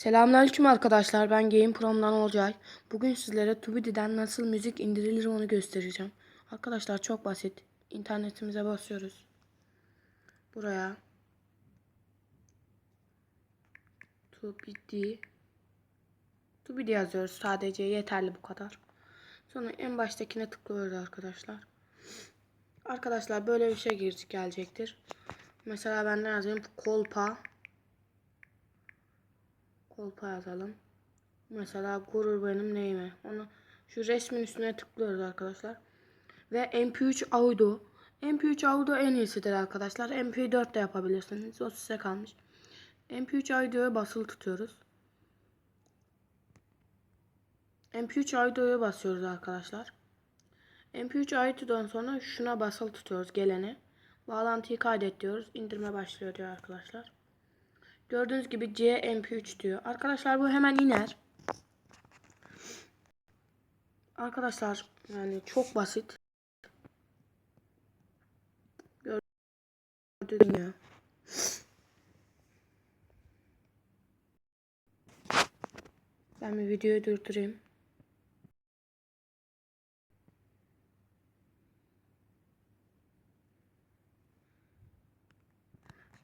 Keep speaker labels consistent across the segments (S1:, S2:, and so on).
S1: Selamünaleyküm arkadaşlar. Ben Game Prom'dan Olcay. Bugün sizlere Tubidi'den nasıl müzik indirilir onu göstereceğim. Arkadaşlar çok basit. İnternetimize basıyoruz. Buraya Tubidi Tubidi yazıyoruz sadece yeterli bu kadar. Sonra en baştakine tıklıyoruz arkadaşlar. Arkadaşlar böyle bir şey gelecektir. Mesela ben ne yazayım? Kolpa Kolpa yazalım. Mesela gurur benim neyime. Onu şu resmin üstüne tıklıyoruz arkadaşlar. Ve MP3 Audio. MP3 Audio en iyisidir arkadaşlar. MP4 de yapabilirsiniz. O size kalmış. MP3 Audio'ya basılı tutuyoruz. MP3 Audio'ya basıyoruz arkadaşlar. MP3 Audio'dan sonra şuna basılı tutuyoruz geleni. Bağlantıyı kaydet diyoruz. İndirme başlıyor diyor arkadaşlar. Gördüğünüz gibi C MP3 diyor. Arkadaşlar bu hemen iner. Arkadaşlar yani çok basit. Gördüğünüz gibi. Ben bir videoyu durdurayım.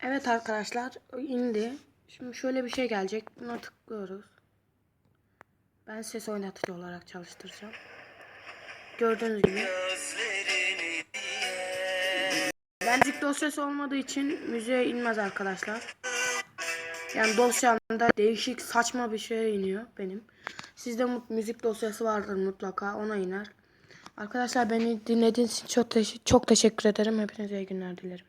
S1: Evet arkadaşlar indi. Şimdi şöyle bir şey gelecek. Buna tıklıyoruz. Ben ses oynatıcı olarak çalıştıracağım. Gördüğünüz gibi. Ben müzik dosyası olmadığı için müziğe inmez arkadaşlar. Yani dosyamda değişik saçma bir şey iniyor benim. Sizde müzik dosyası vardır mutlaka ona iner. Arkadaşlar beni dinlediğiniz için çok, teş- çok teşekkür ederim. Hepinize iyi günler dilerim.